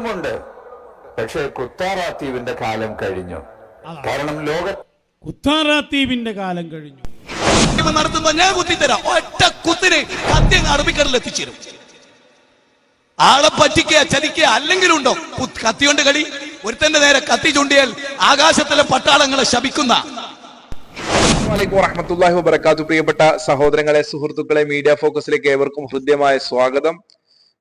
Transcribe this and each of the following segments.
ഇപ്പോഴുമുണ്ട് പക്ഷേ കുത്താറാത്തീവിന്റെ കാലം കഴിഞ്ഞു. കാരണം ലോക കുത്താറാത്തീവിന്റെ കാലം കഴിഞ്ഞു. നടത്തുന്ന ഞാൻ കുത്തിത്തരാം. ഒറ്റ കുത്തിന് കത്തി അറബിക്കടലിൽ എത്തിച്ചേരും. ആളെ പറ്റിക്ക ചതിക്കുക അല്ലെങ്കിലും ഉണ്ടോ? കുത്ത് കത്തിയോണ്ട് കളി. ഒരുത്തന്റെ നേരെ കത്തി ചൂണ്ടിയാൽ ആകാശത്തിലെ പട്ടാളങ്ങളെ ശപിക്കുന്ന. അലൈക്കും വറഹമത്തല്ലാഹി വബർക്കാത്തു പ്രിയപ്പെട്ട സഹോദരങ്ങളെ സുഹൃത്തുക്കളെ മീഡിയ ഫോക്കസിലേക്ക് ഏവർക്കും ഹൃദ്യമായ സ്വാഗതം.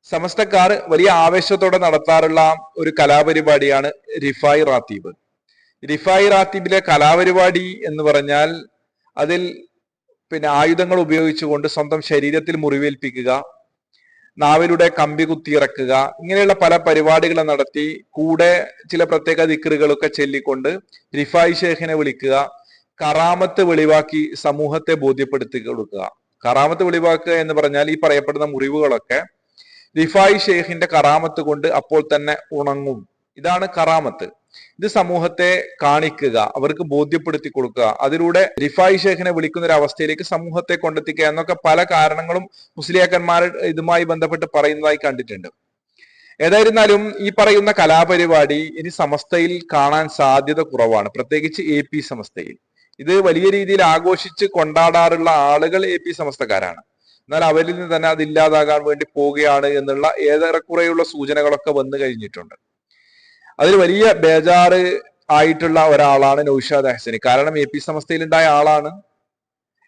സമസ്തക്കാർ വലിയ ആവേശത്തോടെ നടത്താറുള്ള ഒരു കലാപരിപാടിയാണ് റിഫായി റാത്തീബ്. റിഫായി റാത്തീബിലെ കലാപരിപാടി എന്ന് പറഞ്ഞാൽ അതിൽ പിന്നെ ആയുധങ്ങൾ ഉപയോഗിച്ചുകൊണ്ട് സ്വന്തം ശരീരത്തിൽ മുറിവേൽപ്പിക്കുക നാവിലൂടെ കമ്പി കുത്തിയിറക്കുക ഇങ്ങനെയുള്ള പല പരിപാടികൾ നടത്തി കൂടെ ചില പ്രത്യേക ദിക്കറുകളൊക്കെ ചൊല്ലിക്കൊണ്ട് റിഫായി ഷേഖിനെ വിളിക്കുക കറാമത്ത് വെളിവാക്കി സമൂഹത്തെ ബോധ്യപ്പെടുത്തി കൊടുക്കുക. കറാമത്ത് വെളിവാക്കുക എന്ന് പറഞ്ഞാൽ ഈ പറയപ്പെടുന്ന മുറിവുകളൊക്കെ റിഫായി ഷെയ്ഖിന്റെ കറാമത്ത് കൊണ്ട് അപ്പോൾ തന്നെ ഉണങ്ങും. ഇതാണ് കറാമത്ത്. ഇത് സമൂഹത്തെ കാണിക്കുക അവർക്ക് ബോധ്യപ്പെടുത്തി കൊടുക്കുക. അതിലൂടെ റിഫായി ഷെയ്ഖിനെ വിളിക്കുന്ന ഒരു അവസ്ഥയിലേക്ക് സമൂഹത്തെ കൊണ്ടെത്തിക്കുക എന്നൊക്കെ പല കാരണങ്ങളും മുസ്ലിയാക്കന്മാർ ഇതുമായി ബന്ധപ്പെട്ട് പറയുന്നതായി കണ്ടിട്ടുണ്ട്. ഏതായിരുന്നാലും ഈ പറയുന്ന കലാപരിപാടി ഇനി സമസ്തയിൽ കാണാൻ സാധ്യത കുറവാണ്. പ്രത്യേകിച്ച് എ പി സമസ്തയിൽ. ഇത് വലിയ രീതിയിൽ ആഘോഷിച്ച് കൊണ്ടാടാറുള്ള ആളുകൾ എ പി സമസ്തക്കാരാണ്. എന്നാൽ അവരിൽ നിന്ന് തന്നെ അത് ഇല്ലാതാകാൻ വേണ്ടി പോവുകയാണ് എന്നുള്ള ഏറെക്കുറെയുള്ള സൂചനകളൊക്കെ വന്നു കഴിഞ്ഞിട്ടുണ്ട്. അതിൽ വലിയ ബേജാറ് ആയിട്ടുള്ള ഒരാളാണ് നൌഷാദ് ഹസനി കാരണം എ പി സമസ്തയിലുണ്ടായ ആളാണ്.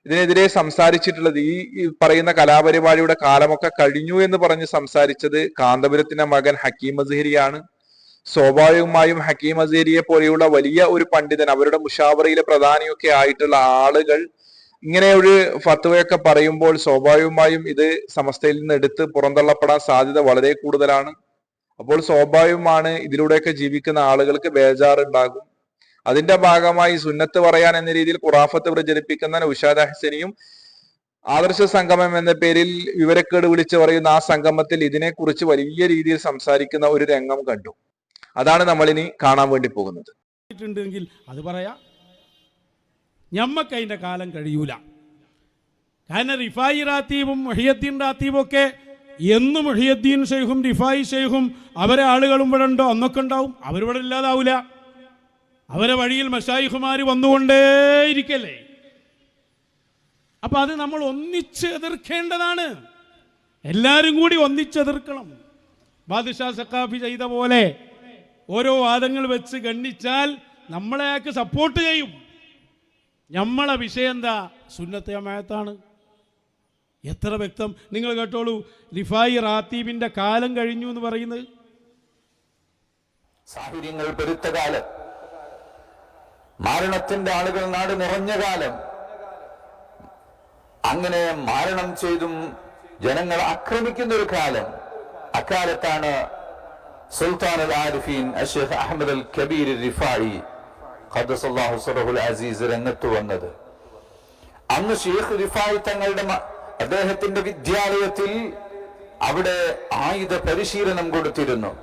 ഇതിനെതിരെ സംസാരിച്ചിട്ടുള്ളത് ഈ പറയുന്ന കലാപരിപാടിയുടെ കാലമൊക്കെ കഴിഞ്ഞു എന്ന് പറഞ്ഞ് സംസാരിച്ചത് കാന്തപുരത്തിന്റെ മകൻ ഹക്കീം അസഹരിയാണ്. സ്വാഭാവികമായും ഹക്കീം അസേരിയെ പോലെയുള്ള വലിയ ഒരു പണ്ഡിതൻ അവരുടെ മുഷാവറയിലെ പ്രധാനിയൊക്കെ ആയിട്ടുള്ള ആളുകൾ ഇങ്ങനെ ഒരു ഫത്വയൊക്കെ പറയുമ്പോൾ സ്വാഭാവികമായും ഇത് സമസ്തയിൽ നിന്ന് എടുത്ത് പുറന്തള്ളപ്പെടാൻ സാധ്യത വളരെ കൂടുതലാണ്. അപ്പോൾ സ്വാഭാവികമാണ് ഇതിലൂടെയൊക്കെ ജീവിക്കുന്ന ആളുകൾക്ക് ബേജാറുണ്ടാകും. അതിന്റെ ഭാഗമായി സുന്നത്ത് പറയാൻ എന്ന രീതിയിൽ ഖുറാഫത്ത് പ്രചരിപ്പിക്കുന്ന ഉഷാദ് ഹസനിയും ആദർശ സംഗമം എന്ന പേരിൽ വിവരക്കേട് വിളിച്ചു പറയുന്ന ആ സംഗമത്തിൽ ഇതിനെക്കുറിച്ച് വലിയ രീതിയിൽ സംസാരിക്കുന്ന ഒരു രംഗം കണ്ടു. അതാണ് നമ്മളിനി കാണാൻ വേണ്ടി പോകുന്നത്. അത് പറയാം. ഞമ്മക്ക് അതിന്റെ കാലം കഴിയൂല. കാരണം റിഫായി റാത്തീബും മുഹിയദ്ദീൻ റാത്തീബും ഒക്കെ എന്ന് മുഹിയദ്ദീൻ ഷെയ്ഖും റിഫായി ഷെയ്ഖും അവരെ ആളുകളും ഇവിടെ ഉണ്ടോ? അന്നൊക്കെ ഉണ്ടാവും. അവരിവിടെ ഇല്ലാതാവൂല. അവരെ വഴിയിൽ മഷായിഖുമാർ വന്നുകൊണ്ടേയിരിക്കല്ലേ. അപ്പൊ അത് നമ്മൾ ഒന്നിച്ച് എതിർക്കേണ്ടതാണ്. എല്ലാവരും കൂടി ഒന്നിച്ചെതിർക്കണം ബാദിഷാ സക്കാഫി ചെയ്ത പോലെ ഓരോ വാദങ്ങൾ വെച്ച് ഗണ്ണിച്ചാൽ നമ്മളെ സപ്പോർട്ട് ചെയ്യും. നമ്മളെ വിഷയം എന്താ? സുന്നത്തെ അമായത്താണ് എത്ര വ്യക്തം. നിങ്ങൾ കേട്ടോളൂ റിഫായി റാത്തീബിന്റെ കാലം കഴിഞ്ഞു എന്ന് പറയുന്നത്. സാഹചര്യങ്ങൾ പെരുത്ത കാലം. മരണത്തിന്റെ ആളുകൾ നാട് നിറഞ്ഞ കാലം. അങ്ങനെ മാരണം ചെയ്തും ജനങ്ങൾ ആക്രമിക്കുന്ന ഒരു കാലം. അക്കാലത്താണ് സുൽത്താൻ അൽ ആരിഫീൻ അഷേഖ് അഹമ്മദ് അൽ കബീർ റിഫായി ഖദ്ദസല്ലാഹു സറഹുൽ അസീസ് രംഗത്ത് വന്നത്. അന്ന് ഷെയ്ഖ് റിഫായി തങ്ങളുടെ അദ്ദേഹത്തിന്റെ വിദ്യാലയത്തിൽ അവിടെ ആയുധ പരിശീലനം കൊടുത്തിരുന്നു.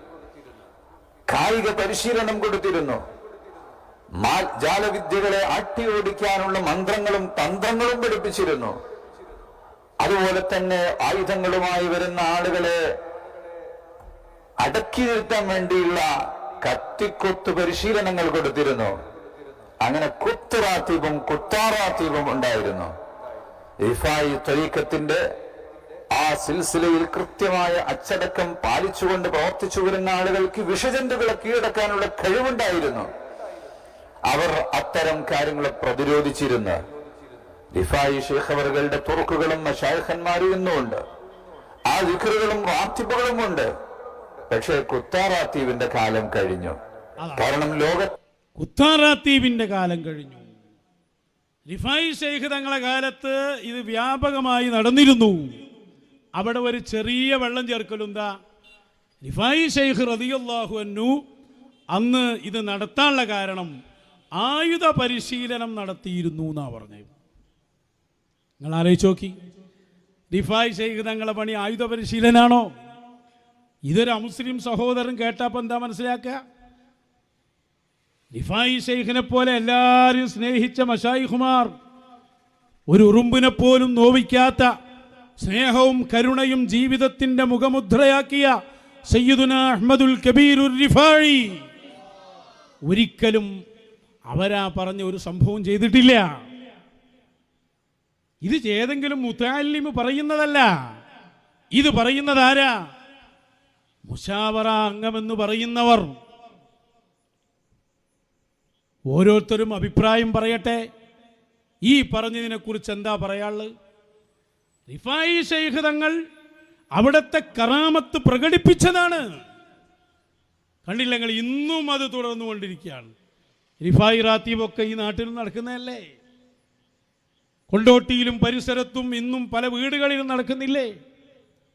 കായിക പരിശീലനം കൊടുത്തിരുന്നു. ജാലവിദ്യകളെ അട്ടി ഓടിക്കാനുള്ള മന്ത്രങ്ങളും തന്ത്രങ്ങളും പഠിപ്പിച്ചിരുന്നു. അതുപോലെ തന്നെ ആയുധങ്ങളുമായി വരുന്ന ആളുകളെ അടക്കി നിർത്താൻ വേണ്ടിയുള്ള കത്തിക്കൊത്ത് പരിശീലനങ്ങൾ കൊടുത്തിരുന്നു. അങ്ങനെ കുത്തുറാത്തീപും കുത്താറാത്തീപും ഉണ്ടായിരുന്നു. റിഫായി ത്വരീക്കത്തിന്റെ ആ സിൽസിലയിൽ കൃത്യമായ അച്ചടക്കം പാലിച്ചുകൊണ്ട് പ്രവർത്തിച്ചു വരുന്ന ആളുകൾക്ക് വിഷജന്തുക്കളെ കീഴടക്കാനുള്ള കഴിവുണ്ടായിരുന്നു. അവർ അത്തരം കാര്യങ്ങളെ പ്രതിരോധിച്ചിരുന്നു. റിഫായി ഷേഖവറുകളുടെ തുറക്കുകളും മഷായഖന്മാരും ഇന്നുമുണ്ട്. ആ വിഖറുകളും റാത്തിപ്പുകളും ഉണ്ട് പക്ഷേ കുത്താറാത്തീവിന്റെ കാലം കഴിഞ്ഞു. കാരണം ലോക കുത്താറാത്തീബിന്റെ കാലം കഴിഞ്ഞു. റിഫായി ഷെയ്ഖ് തങ്ങളെ കാലത്ത് ഇത് വ്യാപകമായി നടന്നിരുന്നു. അവിടെ ഒരു ചെറിയ വെള്ളം ചേർക്കലും എന്താ? റിഫായി ഷെയ്ഖ് റതിയല്ലാഹു അന്നു അന്ന് ഇത് നടത്താനുള്ള കാരണം ആയുധ പരിശീലനം നടത്തിയിരുന്നു എന്നാ പറഞ്ഞത്. നിങ്ങൾ ആലോചിച്ച് നോക്കി. റിഫായി ഷെയ്ഖ് തങ്ങളെ പണി ആയുധ പരിശീലനാണോ? ഇതൊരു അമുസ്ലിം സഹോദരൻ കേട്ടപ്പോൾ എന്താ മനസ്സിലാക്കുക? റിഫായി ഷെയ്ഖിനെ പോലെ എല്ലാവരും സ്നേഹിച്ച മഷായിഖുമാർ ഒരു ഉറുമ്പിനെ പോലും നോവിക്കാത്ത സ്നേഹവും കരുണയും ജീവിതത്തിന്റെ മുഖമുദ്രയാക്കിയ സയ്യിദുന അഹമ്മദുൽ കബീർ റിഫായി. ഒരിക്കലും അവരാ പറഞ്ഞ ഒരു സംഭവം ചെയ്തിട്ടില്ല. ഇത് ഏതെങ്കിലും മുത്താലിമ് പറയുന്നതല്ല. ഇത് പറയുന്നതാരാ? മുഷാവറ അംഗമെന്ന് പറയുന്നവർ. ഓരോരുത്തരും അഭിപ്രായം പറയട്ടെ. ഈ പറഞ്ഞതിനെക്കുറിച്ച് എന്താ പറയാനുള്ളത് റിഫായി ഷെയ്ഖ് തങ്ങൾ അവിടുത്തെ കറാമത്ത് പ്രകടിപ്പിച്ചതാണ്. കണ്ടില്ലെങ്കിൽ ഇന്നും അത് തുടർന്നുകൊണ്ടിരിക്കുകയാണ്. റിഫായി റാത്തീബൊക്കെ ഈ നാട്ടിൽ നടക്കുന്നതല്ലേ? കൊണ്ടോട്ടിയിലും പരിസരത്തും ഇന്നും പല വീടുകളിലും നടക്കുന്നില്ലേ?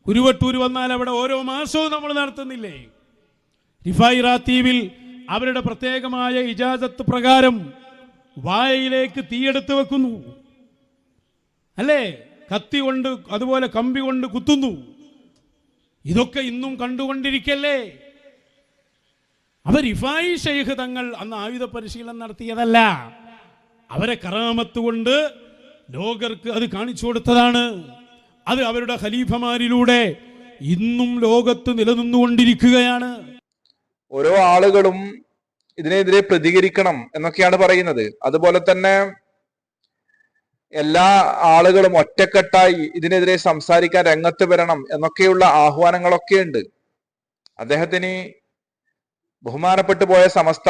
കുരുവട്ടൂർ വന്നാൽ അവിടെ ഓരോ മാസവും നമ്മൾ നടത്തുന്നില്ലേ? റിഫായി റാത്തീവിൽ അവരുടെ പ്രത്യേകമായ ഇജാസത്ത് പ്രകാരം വായയിലേക്ക് തീയെടുത്ത് വെക്കുന്നു. അല്ലേ? കത്തി കൊണ്ട് അതുപോലെ കമ്പി കൊണ്ട് കുത്തുന്നു. ഇതൊക്കെ ഇന്നും കണ്ടുകൊണ്ടിരിക്കല്ലേ? അവർ ഇഫായി ഷെയ്ഖ് തങ്ങൾ അന്ന് ആയുധ പരിശീലനം നടത്തിയതല്ല. അവരെ കറാമത്ത് കൊണ്ട് ലോകർക്ക് അത് കാണിച്ചു കൊടുത്തതാണ്. അത് അവരുടെ ഖലീഫമാരിലൂടെ ഇന്നും ലോകത്ത് നിലനിന്നുകൊണ്ടിരിക്കുകയാണ്. ഓരോ ആളുകളും ഇതിനെതിരെ പ്രതികരിക്കണം എന്നൊക്കെയാണ് പറയുന്നത്. അതുപോലെ തന്നെ എല്ലാ ആളുകളും ഒറ്റക്കെട്ടായി ഇതിനെതിരെ സംസാരിക്കാൻ രംഗത്ത് വരണം എന്നൊക്കെയുള്ള ആഹ്വാനങ്ങളൊക്കെ ഉണ്ട്. അദ്ദേഹത്തിന് ബഹുമാനപ്പെട്ടു പോയ സമസ്ത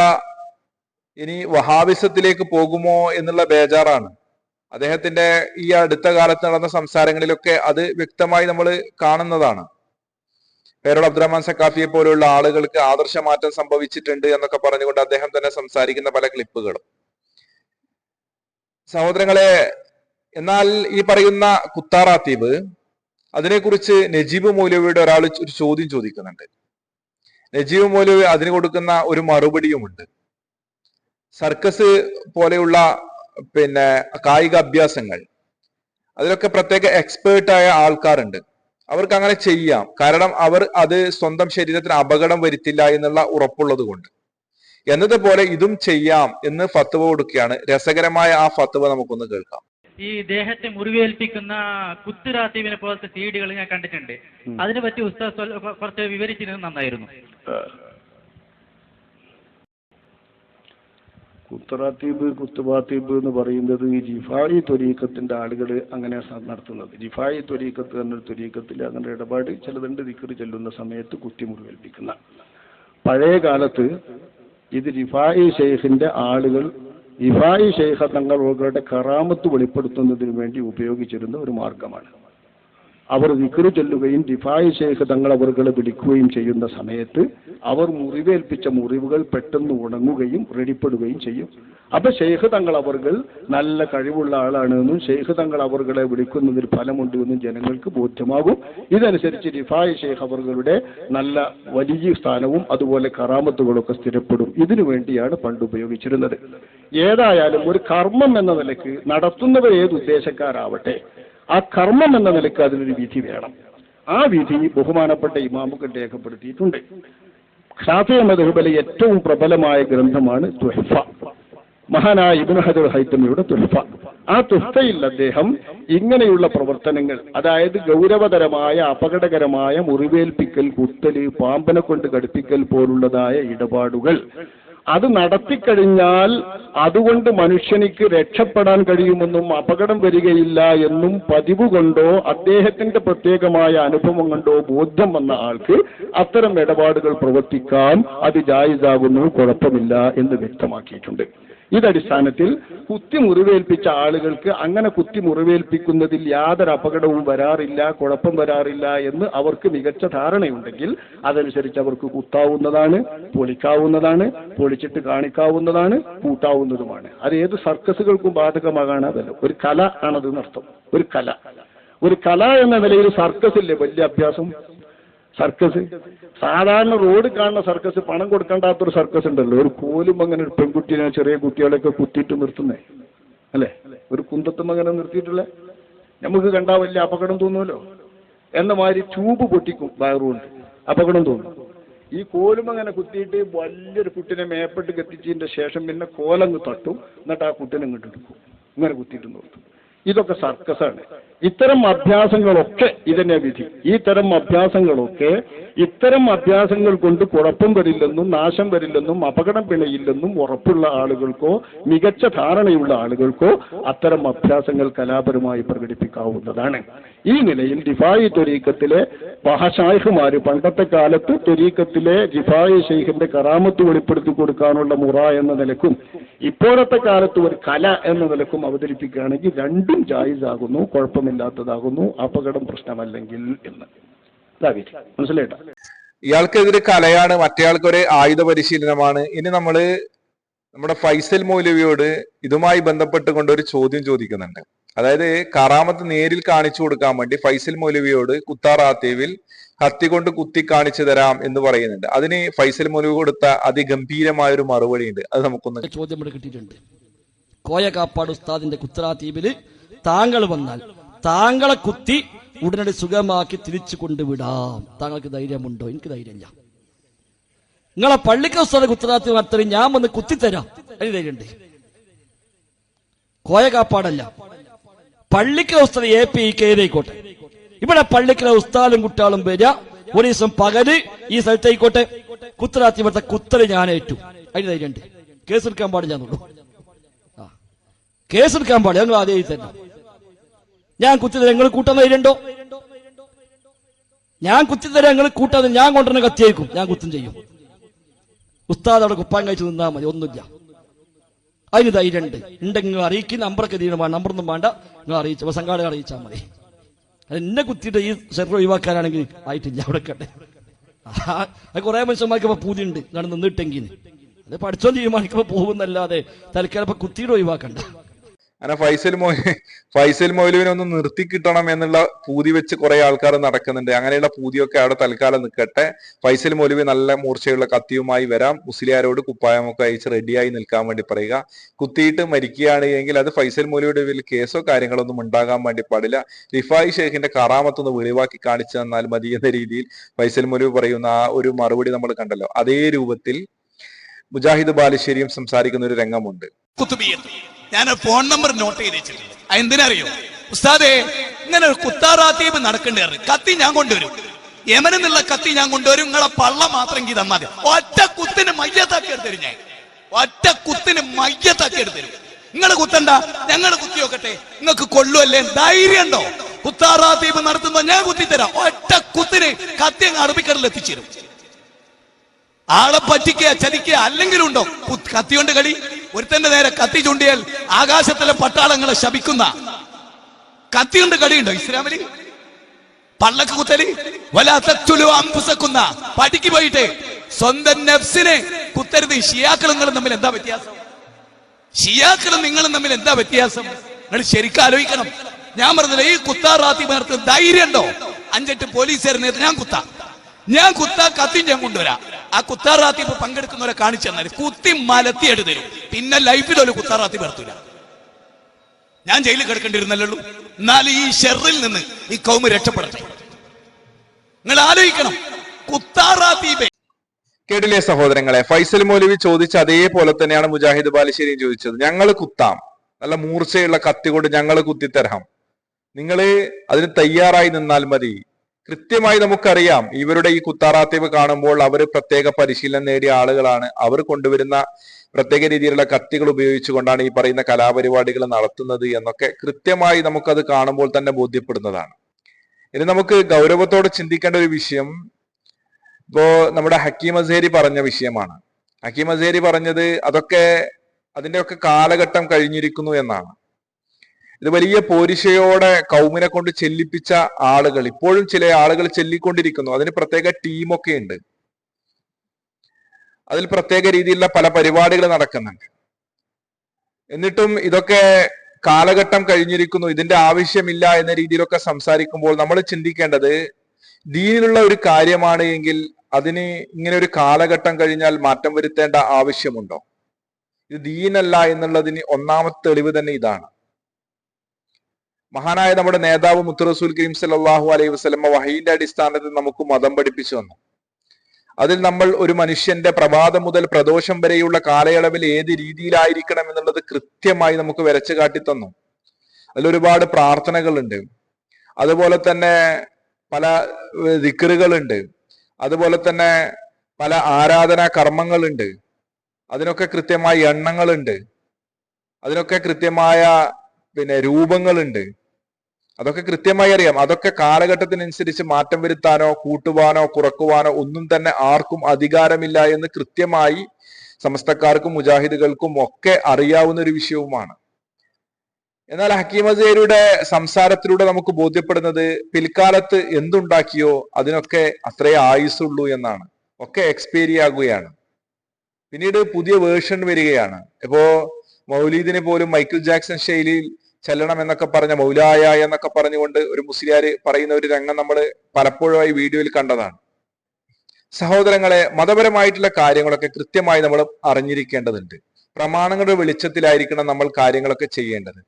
ഇനി വഹാവിസത്തിലേക്ക് പോകുമോ എന്നുള്ള ബേജാറാണ്. അദ്ദേഹത്തിന്റെ ഈ അടുത്ത കാലത്ത് നടന്ന സംസാരങ്ങളിലൊക്കെ അത് വ്യക്തമായി നമ്മൾ കാണുന്നതാണ്. പേരോട് അബ്ദുറഹ്മാൻ സക്കാഫിയെ പോലുള്ള ആളുകൾക്ക് ആദർശ ആദർശമാറ്റം സംഭവിച്ചിട്ടുണ്ട് എന്നൊക്കെ പറഞ്ഞുകൊണ്ട് അദ്ദേഹം തന്നെ സംസാരിക്കുന്ന പല ക്ലിപ്പുകളും. സഹോദരങ്ങളെ എന്നാൽ ഈ പറയുന്ന കുത്താറാത്തീബ് അതിനെക്കുറിച്ച് നജീബ് മൗലവിയുടെ ഒരാൾ ഒരു ചോദ്യം ചോദിക്കുന്നുണ്ട്. നജീബ് മൗലവി അതിന് കൊടുക്കുന്ന ഒരു മറുപടിയുമുണ്ട്. സർക്കസ് പോലെയുള്ള പിന്നെ കായിക അഭ്യാസങ്ങൾ അതിലൊക്കെ പ്രത്യേക എക്സ്പേർട്ടായ ആൾക്കാരുണ്ട്. അവർക്ക് അങ്ങനെ ചെയ്യാം. കാരണം അവർ അത് സ്വന്തം ശരീരത്തിന് അപകടം വരുത്തില്ല എന്നുള്ള ഉറപ്പുള്ളത് കൊണ്ട്. എന്നതുപോലെ ഇതും ചെയ്യാം എന്ന് ഫത്തുവ കൊടുക്കുകയാണ്. രസകരമായ ആ ഫത്തുവ നമുക്കൊന്ന് കേൾക്കാം. ഈ ദേഹത്തെ മുറിവേൽപ്പിക്കുന്ന കുത്തുരാത്തീവിനെ പോലത്തെ സീഡികൾ ഞാൻ കണ്ടിട്ടുണ്ട്. അതിനെ പറ്റി ഉസ്താദ് കുറച്ച് വിവരിച്ചിരുന്നത് നന്നായിരുന്നു. കുത്തറാത്തീബ് കുത്തുബാത്തീബ് എന്ന് പറയുന്നത് ഈ ജിഫായി ത്വരീക്കത്തിന്റെ ആളുകൾ അങ്ങനെ നടത്തുന്നത്. ജിഫായി ത്വരീക്കത്ത് എന്നൊരു ത്വരീക്കത്തിൽ അങ്ങനെ ഇടപാട് ചിലതുണ്ട് ദിക്കറ് ചെല്ലുന്ന സമയത്ത് കുത്തി മുറിവേൽപ്പിക്കുന്ന. പഴയ കാലത്ത് ഇത് റിഫായി ഷെയ്ഖിന്റെ ആളുകൾ റിഫായി ഷെയ്ഖ തങ്ങളുടെ കറാമത്ത് വെളിപ്പെടുത്തുന്നതിന് വേണ്ടി ഉപയോഗിച്ചിരുന്ന ഒരു മാർഗമാണ്. അവർ വിക്രു ചൊല്ലുകയും ദിഫായ് ശേഖ് തങ്ങൾ അവർകളെ വിളിക്കുകയും ചെയ്യുന്ന സമയത്ത് അവർ മുറിവേൽപ്പിച്ച മുറിവുകൾ പെട്ടെന്ന് ഉണങ്ങുകയും റെഡിപ്പെടുകയും ചെയ്യും. അപ്പൊ ഷെയ്ഖ് തങ്ങൾ അവർകൾ നല്ല കഴിവുള്ള ആളാണെന്നും ഷെയ്ഖ് തങ്ങൾ അവർകളെ വിളിക്കുന്നതിൽ ഫലമുണ്ട് എന്നും ജനങ്ങൾക്ക് ബോധ്യമാകും. ഇതനുസരിച്ച് ദിഫായ് ഷെയ്ഖ് അവർകളുടെ നല്ല വലിയ സ്ഥാനവും അതുപോലെ കറാമത്തുകളൊക്കെ സ്ഥിരപ്പെടും. ഇതിനു വേണ്ടിയാണ് പണ്ട് ഉപയോഗിച്ചിരുന്നത്. ഏതായാലും ഒരു കർമ്മം എന്ന നിലയ്ക്ക് നടത്തുന്നവർ ഏത് ഉദ്ദേശക്കാരാവട്ടെ. ആ കർമ്മം എന്ന നിലയ്ക്ക് അതിനൊരു വിധി വേണം. ആ വിധി ബഹുമാനപ്പെട്ട ഇമാമുകൾ രേഖപ്പെടുത്തിയിട്ടുണ്ട്. ഷാഫിയ മധുബലെ ഏറ്റവും പ്രബലമായ ഗ്രന്ഥമാണ് തുഹഫ. മഹാനായ ഇബിൻ ഹജർ ഹൈത്തമിയുടെ തുഹഫ. ആ തുഹഫയിൽ അദ്ദേഹം ഇങ്ങനെയുള്ള പ്രവർത്തനങ്ങൾ അതായത് ഗൗരവതരമായ അപകടകരമായ മുറിവേൽപ്പിക്കൽ കുത്തൽ പാമ്പനെ കൊണ്ട് കടുപ്പിക്കൽ പോലുള്ളതായ ഇടപാടുകൾ അത് നടത്തിക്കഴിഞ്ഞാൽ അതുകൊണ്ട് മനുഷ്യനിക്ക് രക്ഷപ്പെടാൻ കഴിയുമെന്നും അപകടം വരികയില്ല എന്നും പതിവ് കൊണ്ടോ അദ്ദേഹത്തിന്റെ പ്രത്യേകമായ അനുഭവം കൊണ്ടോ ബോധ്യം വന്ന ആൾക്ക് അത്തരം ഇടപാടുകൾ പ്രവർത്തിക്കാം. അത് ജായിസാകുന്നു. കുഴപ്പമില്ല എന്ന് വ്യക്തമാക്കിയിട്ടുണ്ട്. ഇതടിസ്ഥാനത്തിൽ കുത്തി മുറിവേൽപ്പിച്ച ആളുകൾക്ക് അങ്ങനെ കുത്തി മുറിവേൽപ്പിക്കുന്നതിൽ യാതൊരു അപകടവും വരാറില്ല കുഴപ്പം വരാറില്ല എന്ന് അവർക്ക് മികച്ച ധാരണയുണ്ടെങ്കിൽ അതനുസരിച്ച് അവർക്ക് കുത്താവുന്നതാണ് പൊളിക്കാവുന്നതാണ് പൊളിച്ചിട്ട് കാണിക്കാവുന്നതാണ് കൂട്ടാവുന്നതുമാണ്. അത് ഏത് സർക്കസുകൾക്കും ബാധകമാകാണ് അതല്ല. ഒരു കല ആണത് നർത്തം ഒരു കല. ഒരു കല എന്ന നിലയിൽ സർക്കസില്ലേ വലിയ അഭ്യാസം? സർക്കസ്. സാധാരണ റോഡ് കാണുന്ന സർക്കസ് പണം കൊടുക്കേണ്ടാത്തൊരു സർക്കസ് ഉണ്ടല്ലോ. ഒരു കോലും അങ്ങനെ ഒരു പെൺകുട്ടിയെ ചെറിയ കുട്ടികളെയൊക്കെ കുത്തിയിട്ട് നിർത്തുന്നേ. അല്ലേ? ഒരു കുന്തത്തും അങ്ങനെ നിർത്തിയിട്ടില്ല? നമുക്ക് കണ്ടാൽ വലിയ അപകടം തോന്നുമല്ലോ. എന്ന മാതിരി ട്യൂബ് പൊട്ടിക്കും വയറുകൊണ്ട്. അപകടം തോന്നും. ഈ കോലും അങ്ങനെ കുത്തിയിട്ട് വലിയൊരു കുട്ടിനെ മേപ്പെട്ട് കത്തിച്ചതിന്റെ ശേഷം പിന്നെ കോലങ്ങ് തട്ടും. എന്നിട്ട് ആ കുട്ടിനെ ഇങ്ങോട്ട് എടുക്കും. ഇങ്ങനെ കുത്തിയിട്ട് നിർത്തും. ഇതൊക്കെ സർക്കസാണ്. ഇത്തരം അഭ്യാസങ്ങളൊക്കെ ഇതിനെ വിധി. ഈ തരം അഭ്യാസങ്ങളൊക്കെ ഇത്തരം അഭ്യാസങ്ങൾ കൊണ്ട് കുഴപ്പം വരില്ലെന്നും നാശം വരില്ലെന്നും അപകടം പിണയില്ലെന്നും ഉറപ്പുള്ള ആളുകൾക്കോ മികച്ച ധാരണയുള്ള ആളുകൾക്കോ അത്തരം അഭ്യാസങ്ങൾ കലാപരമായി പ്രകടിപ്പിക്കാവുന്നതാണ്. ഈ നിലയിൽ ഡിഫായി തൊരീക്കത്തിലെ മഹാശായ്ഖുമാര് പണ്ടത്തെ കാലത്ത് തൊരീക്കത്തിലെ ജിഫായി ഷെയ്ഖിന്റെ കറാമത്ത് വെളിപ്പെടുത്തി കൊടുക്കാനുള്ള മുറ എന്ന നിലക്കും ഇപ്പോഴത്തെ കാലത്ത് ഒരു കല എന്ന നിലക്കും അവതരിപ്പിക്കുകയാണെങ്കിൽ രണ്ടും ജായിസാകുന്നു കുഴപ്പമില്ലാത്തതാകുന്നു അപകടം പ്രശ്നമല്ലെങ്കിൽ എന്ന്. മനസ്സിലായിട്ട? ഇയാൾക്കെതിരെ കലയാണ് മറ്റേയാൾക്ക് ഒരു ആയുധ പരിശീലനമാണ്. ഇനി നമ്മൾ നമ്മുടെ ഫൈസൽ മൗലവിയോട് ഇതുമായി ബന്ധപ്പെട്ടുകൊണ്ട് ഒരു ചോദ്യം ചോദിക്കുന്നുണ്ട്. അതായത് കറാമത്ത് നേരിൽ കാണിച്ചു കൊടുക്കാൻ വേണ്ടി ഫൈസൽ മൗലവിയോട് കുത്താറാത്തീവിൽ കത്തി കൊണ്ട് കുത്തി കാണിച്ചു തരാം എന്ന് പറയുന്നുണ്ട്. അതിന് ഫൈസൽ മൗലവി കൊടുത്ത അതിഗംഭീരമായ ഒരു മറുപടി ഉണ്ട് അത് നമുക്കൊന്ന് ചോദ്യം ഇവിടെ കിട്ടിയിട്ടുണ്ട്. കോയ കാപ്പാട് ഉസ്താദിന്റെ കുത്തറാ താങ്കൾ വന്നാൽ താങ്കളെ കുത്തി ഉടനടി സുഖമാക്കി തിരിച്ചു കൊണ്ടുവിടാം. താങ്കൾക്ക് ധൈര്യമുണ്ടോ? എനിക്ക് ധൈര്യമില്ല. നിങ്ങളെ പള്ളിക്ക് ഉസ്താദ് കുത്തനാത്തി നടത്തി ഞാൻ വന്ന് കുത്തിത്തരാം. അതിന് ധൈര്യമുണ്ട്. കോയ കാപ്പാടല്ല. പള്ളിക്കല ഉസ്താദ് എ പി കയറിക്കോട്ടെ ഇവിടെ പള്ളിക്കല ഉസ്താദും കുട്ടികളും വരിക. ഒരു ദിവസം പകൽ ഈ സ്ഥലത്തേക്കോട്ടെ കുത്തനാത്തി ഇവിടുത്തെ കുത്തൽ ഞാൻ ഏറ്റു. അതിന് ധൈര്യമുണ്ട്. കേസെടുക്കാൻ പാടില്ല ആ. കേസെടുക്കാൻ പാടില്ല. ഞങ്ങൾ ആദ്യം തന്നെ. ഞാൻ കുത്തിത്തരാം നിങ്ങൾ കൂട്ടാൻ ധൈര്യണ്ടോ ഞാൻ കുത്തിത്തരാം നിങ്ങൾ കൂട്ടാതെ ഞാൻ കൊണ്ടുവരുന്ന കത്തിയേക്കും ഞാൻ കുത്തും ചെയ്യും. ഉസ്താദ് അവിടെ കുപ്പാൻ കഴിച്ചു നിന്നാൽ മതി ഒന്നുമില്ല. അതിന് ധൈര്യമുണ്ട്. ഉണ്ടെങ്കിൽ അറിയിക്കും നമ്പറൊക്കെ തീരുമാനം നമ്പറൊന്നും വേണ്ട നിങ്ങൾ അറിയിച്ച സംഘാടകർ അറിയിച്ചാൽ മതി. അത് എന്നെ കുത്തിയിട്ട് ഈ ശരീരം ഒഴിവാക്കാനാണെങ്കിൽ ആയിട്ടില്ല അവിടെ കട്ടെ. അത് കുറെ മനുഷ്യന്മാർക്ക് ഇപ്പൊ പൂതിയുണ്ട്. ഇങ്ങനെ നിന്നിട്ടെങ്കിൽ. അത് പഠിച്ചോ തീരുമാനിക്കുമ്പോ പോകുന്നല്ലാതെ തൽക്കാലം കുത്തിയിട്ട് ഒഴിവാക്കണ്ട. അങ്ങനെ ഫൈസൽ മൊയ് ഫൈസൽ മൊയ്ലുവിനെ ഒന്ന് നിർത്തി കിട്ടണം എന്നുള്ള പൂതി വെച്ച് കുറെ ആൾക്കാർ നടക്കുന്നുണ്ട്. അങ്ങനെയുള്ള പൂതിയൊക്കെ അവിടെ തൽക്കാലം നിൽക്കട്ടെ ഫൈസൽ മൊലുവി നല്ല മൂർച്ചയുള്ള കത്തിയുമായി വരാം. മുസ്ലിയാരോട് കുപ്പായമൊക്കെ അയച്ച് റെഡിയായി നിൽക്കാൻ വേണ്ടി പറയുക. കുത്തിയിട്ട് മരിക്കുകയാണ് എങ്കിൽ അത് ഫൈസൽ മൊലുവിയുടെ പേരിൽ കേസോ കാര്യങ്ങളൊന്നും ഉണ്ടാകാൻ വേണ്ടി പാടില്ല. റിഫായി ഷെയ്ഖിന്റെ കറാമത്തൊന്ന് വെളിവാക്കി കാണിച്ചു തന്നാൽ മതി എന്ന രീതിയിൽ ഫൈസൽ മൊലുവി പറയുന്ന ആ ഒരു മറുപടി നമ്മൾ കണ്ടല്ലോ. അതേ രൂപത്തിൽ മുജാഹിദ് ബാലുശ്ശേരിയും സംസാരിക്കുന്ന ഒരു രംഗമുണ്ട്. ഞാൻ ഫോൺ നമ്പർ നോട്ട് ചെയ്ത് വെച്ചിട്ടുണ്ട് എന്തിനറിയോ? ഉസ്താദേ ഇങ്ങനെ ഒരു കുത്താറാത്തീപ് നടക്കേണ്ടി കത്തി ഞാൻ കൊണ്ടുവരും. യമനിൽ നിന്നുള്ള കത്തി ഞാൻ കൊണ്ടുവരും. നിങ്ങളെ പള്ള മാത്രം എനിക്ക് തന്നാൽ മതി. ഒറ്റ കുത്തിന് മയ്യത്താക്കി എടുത്തരും ഞാൻ. ഒറ്റ കുത്തിന് മയ്യത്താക്കി എടുത്തരും. നിങ്ങൾ കുത്തണ്ട? ഞങ്ങൾ കുത്തി നോക്കട്ടെ നിങ്ങൾക്ക് കൊള്ളുമല്ലേ ധൈര്യം ഉണ്ടോ കുത്താറാത്തീപ് നടത്തുമ്പോ ഞാൻ കുത്തിത്തരാം. ഒറ്റ കുത്തിന് കത്തി അങ്ങ് അറബിക്കടലിൽ എത്തിച്ചേരും. ആളെ പറ്റിക്കുക ചതിക്കുക അല്ലെങ്കിലും ഉണ്ടോ? കത്തി കൊണ്ട് കളി. ഒരുത്തന്റെ നേരെ കത്തി ചൂണ്ടിയാൽ ആകാശത്തിലെ പട്ടാളങ്ങളെ ശപിക്കുന്ന. കത്തിയുണ്ട് കൊണ്ട് ഇസ്ലാമിൽ പള്ളക്ക് കുത്തലി? വലാത്തുലു അമ്പുസക്കുന്ന പടിക്ക് പോയിട്ട് സ്വന്തം നെഫ്സിനെ കുത്തരുത്. ഷിയാക്കളും തമ്മിൽ എന്താ വ്യത്യാസം? ഷിയാക്കളും നിങ്ങളും തമ്മിൽ എന്താ വ്യത്യാസം? നിങ്ങൾ ശരിക്കും ആലോചിക്കണം. ഞാൻ പറഞ്ഞില്ല ഈ കുത്താറാത്തി നേരത്ത് ധൈര്യം ഉണ്ടോ അഞ്ചെട്ട് പോലീസുകാരനെ ഞാൻ കുത്താം. ഞാൻ കുത്താ കത്തി ഞാൻ കൊണ്ടുവരാം. ആ കുത്താറാത്തിപ്പ് പങ്കെടുക്കുന്നവരെ കാണിച്ചു തന്നാൽ കുത്തി മലത്തിയെടു തരും. പിന്നെ ലൈഫിൽ ഒരു കുത്താറാത്തി എടുത്തില്ല ഞാൻ ജയിലിൽ കിടക്കേണ്ടിരുന്നല്ലോ എന്നാൽ ഈ ഷെറിൽ നിന്ന് ഈ കൗമ് രക്ഷപ്പെടട്ടെ. നിങ്ങൾ ആലോചിക്കണം. കുത്താറാത്തീപെ കേട്ടില്ലേ സഹോദരങ്ങളെ? ഫൈസൽ മൗലവി ചോദിച്ച അതേപോലെ തന്നെയാണ് മുജാഹിദ് ബാലുശ്ശേരിയും ചോദിച്ചത്. ഞങ്ങൾ കുത്താം. നല്ല മൂർച്ചയുള്ള കത്തി കൊണ്ട് ഞങ്ങൾ കുത്തിത്തരാം നിങ്ങൾ അതിന് തയ്യാറായി നിന്നാൽ മതി. കൃത്യമായി നമുക്കറിയാം ഇവരുടെ ഈ കുത്താറാത്തീവ് കാണുമ്പോൾ അവർ പ്രത്യേക പരിശീലനം നേടിയ ആളുകളാണ്. അവർ കൊണ്ടുവരുന്ന പ്രത്യേക രീതിയിലുള്ള കത്തികൾ ഉപയോഗിച്ചുകൊണ്ടാണ് ഈ പറയുന്ന കലാപരിപാടികൾ നടത്തുന്നത് എന്നൊക്കെ കൃത്യമായി നമുക്കത് കാണുമ്പോൾ തന്നെ ബോധ്യപ്പെടുന്നതാണ്. ഇനി നമുക്ക് ഗൗരവത്തോടെ ചിന്തിക്കേണ്ട ഒരു വിഷയം ഇപ്പോ നമ്മുടെ ഹക്കീം അസേരി പറഞ്ഞ വിഷയമാണ്. ഹക്കീം അസേരി പറഞ്ഞത് അതൊക്കെ അതിന്റെയൊക്കെ കാലഘട്ടം കഴിഞ്ഞിരിക്കുന്നു എന്നാണ്. ഇത് വലിയ പോരിശയോടെ കൗമിനെ കൊണ്ട് ചെല്ലിപ്പിച്ച ആളുകൾ. ഇപ്പോഴും ചില ആളുകൾ ചെല്ലിക്കൊണ്ടിരിക്കുന്നു. അതിന് പ്രത്യേക ടീമൊക്കെ ഉണ്ട്. അതിൽ പ്രത്യേക രീതിയിലുള്ള പല പരിപാടികൾ നടക്കുന്നുണ്ട്. എന്നിട്ടും ഇതൊക്കെ കാലഘട്ടം കഴിഞ്ഞിരിക്കുന്നു. ഇതിന്റെ ആവശ്യമില്ല എന്ന രീതിയിലൊക്കെ സംസാരിക്കുമ്പോൾ നമ്മൾ ചിന്തിക്കേണ്ടത് ദീനിലുള്ള ഒരു കാര്യമാണ് എങ്കിൽ അതിന് ഇങ്ങനെ ഒരു കാലഘട്ടം കഴിഞ്ഞാൽ മാറ്റം വരുത്തേണ്ട ആവശ്യമുണ്ടോ? ഇത് ദീനല്ല എന്നുള്ളതിന് ഒന്നാമത്തെ തെളിവ് തന്നെ ഇതാണ്. മഹാനായ നമ്മുടെ നേതാവ് മുത്തുറസൂൽ കരീം സല്ലല്ലാഹു അലൈഹി വസ്ലമ വഹീന്റെ അടിസ്ഥാനത്തിൽ നമുക്ക് മതം പഠിപ്പിച്ചു വന്നു അതിൽ നമ്മൾ ഒരു മനുഷ്യന്റെ പ്രഭാതം മുതൽ പ്രദോഷം വരെയുള്ള കാലയളവിൽ ഏത് രീതിയിലായിരിക്കണം എന്നുള്ളത് കൃത്യമായി നമുക്ക് വരച്ചു കാട്ടി തന്നു. അതിലൊരുപാട് പ്രാർത്ഥനകളുണ്ട്. അതുപോലെ തന്നെ പല ദിക്കറുകളുണ്ട് അതുപോലെ തന്നെ പല ആരാധനാ കർമ്മങ്ങളുണ്ട്. അതിനൊക്കെ കൃത്യമായ എണ്ണങ്ങളുണ്ട്. അതിനൊക്കെ കൃത്യമായ പിന്നെ രൂപങ്ങളുണ്ട്. അതൊക്കെ കൃത്യമായി അറിയാം. അതൊക്കെ കാലഘട്ടത്തിനനുസരിച്ച് മാറ്റം വരുത്താനോ കൂട്ടുവാനോ കുറക്കുവാനോ ഒന്നും തന്നെ ആർക്കും അധികാരമില്ല എന്ന് കൃത്യമായി സമസ്തക്കാർക്കും മുജാഹിദുകൾക്കും ഒക്കെ അറിയാവുന്ന ഒരു വിഷയവുമാണ്. എന്നാൽ ഹക്കീം അസേരുടെ സംസാരത്തിലൂടെ നമുക്ക് ബോധ്യപ്പെടുന്നത് പിൽക്കാലത്ത് എന്തുണ്ടാക്കിയോ അതിനൊക്കെ അത്രേ ആയുസുള്ളൂ എന്നാണ്. ഒക്കെ എക്സ്പീരി ആകുകയാണ്. പിന്നീട് പുതിയ വേർഷൻ വരികയാണ്. ഇപ്പോ മൗലീദിനെ പോലും മൈക്കിൾ ജാക്സൺ ശൈലിയിൽ ചെല്ലണം എന്നൊക്കെ പറഞ്ഞ മൗലായ എന്നൊക്കെ പറഞ്ഞുകൊണ്ട് ഒരു മുസ്ലിയാർ പറയുന്ന ഒരു രംഗം നമ്മൾ പലപ്പോഴുമായി വീഡിയോയിൽ കണ്ടതാണ്. സഹോദരങ്ങളെ മതപരമായിട്ടുള്ള കാര്യങ്ങളൊക്കെ കൃത്യമായി നമ്മൾ അറിഞ്ഞിരിക്കേണ്ടതുണ്ട്. പ്രമാണങ്ങളുടെ വെളിച്ചത്തിലായിരിക്കണം നമ്മൾ കാര്യങ്ങളൊക്കെ ചെയ്യേണ്ടത്.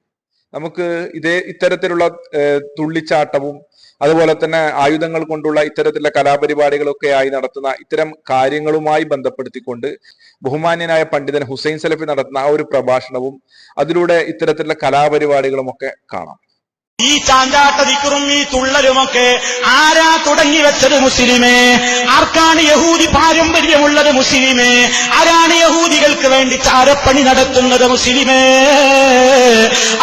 നമുക്ക് ഇതേ ഇത്തരത്തിലുള്ള തുള്ളിച്ചാട്ടവും അതുപോലെ തന്നെ ആയുധങ്ങൾ കൊണ്ടുള്ള ഇത്തരത്തിലുള്ള കലാപരിപാടികളൊക്കെ ആയി നടത്തുന്ന ഇത്തരം കാര്യങ്ങളുമായി ബന്ധപ്പെടുത്തിക്കൊണ്ട് ബഹുമാന്യനായ പണ്ഡിതൻ ഹുസൈൻ സലഫി നടത്തുന്ന ആ ഒരു പ്രഭാഷണവും അതിലൂടെ ഇത്തരത്തിലുള്ള കലാപരിപാടികളും ഒക്കെ കാണാം. ഈ ചാഞ്ചാട്ട ദിക്കറും ഈ തുള്ളലുമൊക്കെ ആരാ തുടങ്ങി വെച്ചത് മുസ്ലിമേ? ആർക്കാണ് യഹൂദി പാരമ്പര്യമുള്ളത് മുസ്ലിമേ? ആരാണ് യഹൂദികൾക്ക് വേണ്ടി ചാരപ്പണി നടത്തുന്നത് മുസ്ലിമേ?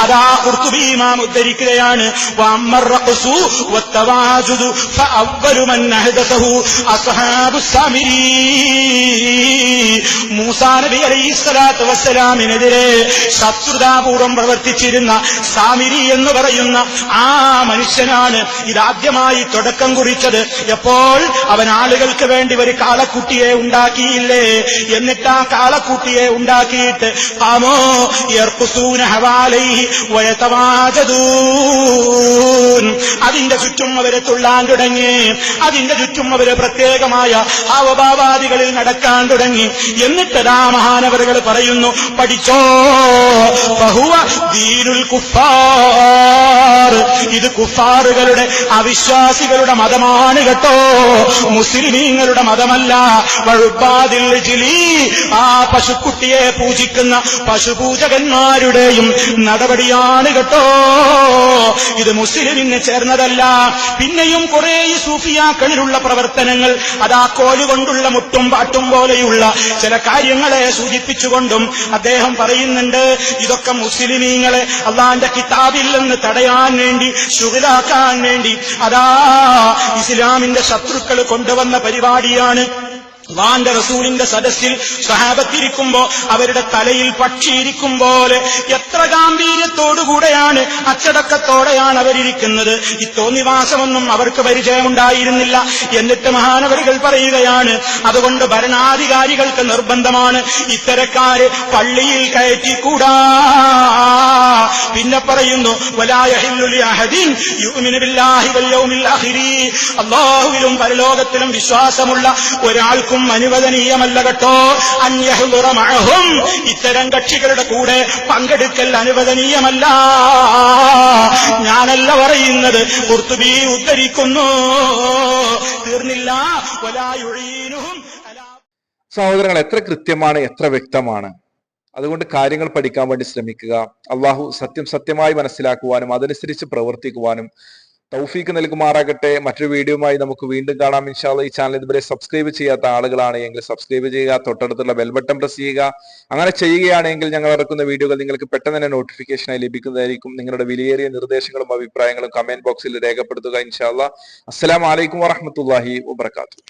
അതാ കുർത്തുബീമാം ഉദ്ധരിക്കുകയാണ് മൂസാനബി റഖ്സു സ്വലാത്തു വസ്സലാമിനെതിരെ ശത്രുതാപൂർവം പ്രവർത്തിച്ചിരുന്ന സാമിരി എന്ന് പറയുന്ന ആ മനുഷ്യനാണ് ഇതാദ്യമായി തുടക്കം കുറിച്ചത്. എപ്പോൾ അവൻ ആളുകൾക്ക് വേണ്ടി ഒരു കാളക്കുട്ടിയെ ഉണ്ടാക്കിയില്ലേ? എന്നിട്ട് ആ കാളക്കുട്ടിയെ ഉണ്ടാക്കിയിട്ട് ആമോ ഹവാലൈഹി വയതവാജദൂൻ. അതിന്റെ ചുറ്റും അവരെ തുള്ളാൻ തുടങ്ങി. അതിന്റെ ചുറ്റും അവർ പ്രത്യേകമായ ഹാവഭാവാദികളിൽ നടക്കാൻ തുടങ്ങി. എന്നിട്ട് ദാ മഹാനവറുകൾ പറയുന്നു പഠിച്ചോ ബഹുവ ദീനുൽ ഇത് കുഫാറുകളുടെ അവിശ്വാസികളുടെ മതമാണ് കേട്ടോ. മുസ്ലിമീങ്ങളുടെ മതമല്ല. വഴുപ്പാതിൽ ജിലി. ആ പശുക്കുട്ടിയെ പൂജിക്കുന്ന പശുപൂജകന്മാരുടെയും നടപടിയാണ് കേട്ടോ. ഇത് മുസ്ലിമിന് ചേർന്നതല്ല. പിന്നെയും കുറെ സൂഫിയാക്കളിലുള്ള പ്രവർത്തനങ്ങൾ അതാ കോലുകൊണ്ടുള്ള മുട്ടും പാട്ടും പോലെയുള്ള ചില കാര്യങ്ങളെ സൂചിപ്പിച്ചുകൊണ്ടും അദ്ദേഹം പറയുന്നുണ്ട് ഇതൊക്കെ മുസ്ലിമീങ്ങളെ അള്ളാന്റെ കിതാബിൽ നിന്ന് തടയാൻ വേണ്ടി ശുഗിലാക്കാൻ വേണ്ടി. അതാ ഇസ്ലാമിന്റെ ശത്രുക്കൾ കൊണ്ടുവന്ന പരിപാടിയാണ് അള്ളാന്റെ റസൂലിന്റെ സദസ്സിൽ സഹാബത്തിരിക്കുമ്പോ അവരുടെ തലയിൽ പക്ഷിയിരിക്കും പോലെ എത്ര ഗാംഭീര്യത്തോടുകൂടെയാണ് അച്ചടക്കത്തോടെയാണ് അവരിയ്ക്കുന്നത് ഈ തോന്നിവാസമൊന്നും അവർക്ക് പരിചയമുണ്ടായിരുന്നില്ല. എന്നിട്ട് മഹാനവരികൾ പറയുകയാണ് അതുകൊണ്ട് ഭരണാധികാരികൾക്ക് നിർബന്ധമാണ്. ഇത്തരക്കാര് പള്ളിയിൽ കയറ്റിക്കൂടാ. പിന്നെ പറയുന്നു അള്ളാഹുവിലും പരലോകത്തിലും വിശ്വാസമുള്ള ഒരാൾക്കും അനുവദനീയമല്ല കേട്ടോ. അന്യഹുറമഴഹും ഇത്തരം കക്ഷികളുടെ കൂടെ പങ്കെടുക്കൽ അനുവദനീയമല്ല. ഞാനല്ല പറയുന്നത് കുർത്തുബി ഉദ്ധരിക്കുന്നു. തീർന്നില്ല. ഒലായുഴീനും സഹോദരങ്ങൾ എത്ര കൃത്യമാണ് എത്ര വ്യക്തമാണ്. അതുകൊണ്ട് കാര്യങ്ങൾ പഠിക്കാൻ വേണ്ടി ശ്രമിക്കുക. അള്ളാഹു സത്യം സത്യമായി മനസ്സിലാക്കുവാനും അതനുസരിച്ച് പ്രവർത്തിക്കുവാനും തൗഫീക്ക് നൽകുമാറാകട്ടെ. മറ്റൊരു വീഡിയോയുമായി നമുക്ക് വീണ്ടും കാണാം. ഇൻഷാല്ല ഈ ചാനൽ ഇതുവരെ സബ്സ്ക്രൈബ് ചെയ്യാത്ത ആളുകളാണ് എങ്കിൽ സബ്സ്ക്രൈബ് ചെയ്യുക തൊട്ടടുത്തുള്ള ബെൽബട്ടൺ പ്രസ് ചെയ്യുക. അങ്ങനെ ചെയ്യുകയാണെങ്കിൽ ഞങ്ങൾ ഇറക്കുന്ന വീഡിയോകൾ നിങ്ങൾക്ക് പെട്ടെന്ന് തന്നെ നോട്ടിഫിക്കേഷനായി ലഭിക്കുന്നതായിരിക്കും. നിങ്ങളുടെ വിലയേറിയ നിർദ്ദേശങ്ങളും അഭിപ്രായങ്ങളും കമന്റ് ബോക്സിൽ രേഖപ്പെടുത്തുക ഇൻഷാല്ല അസ്സലാം വലൈക്കും വറഹമത്തല്ലാഹി വബർക്കാത്തു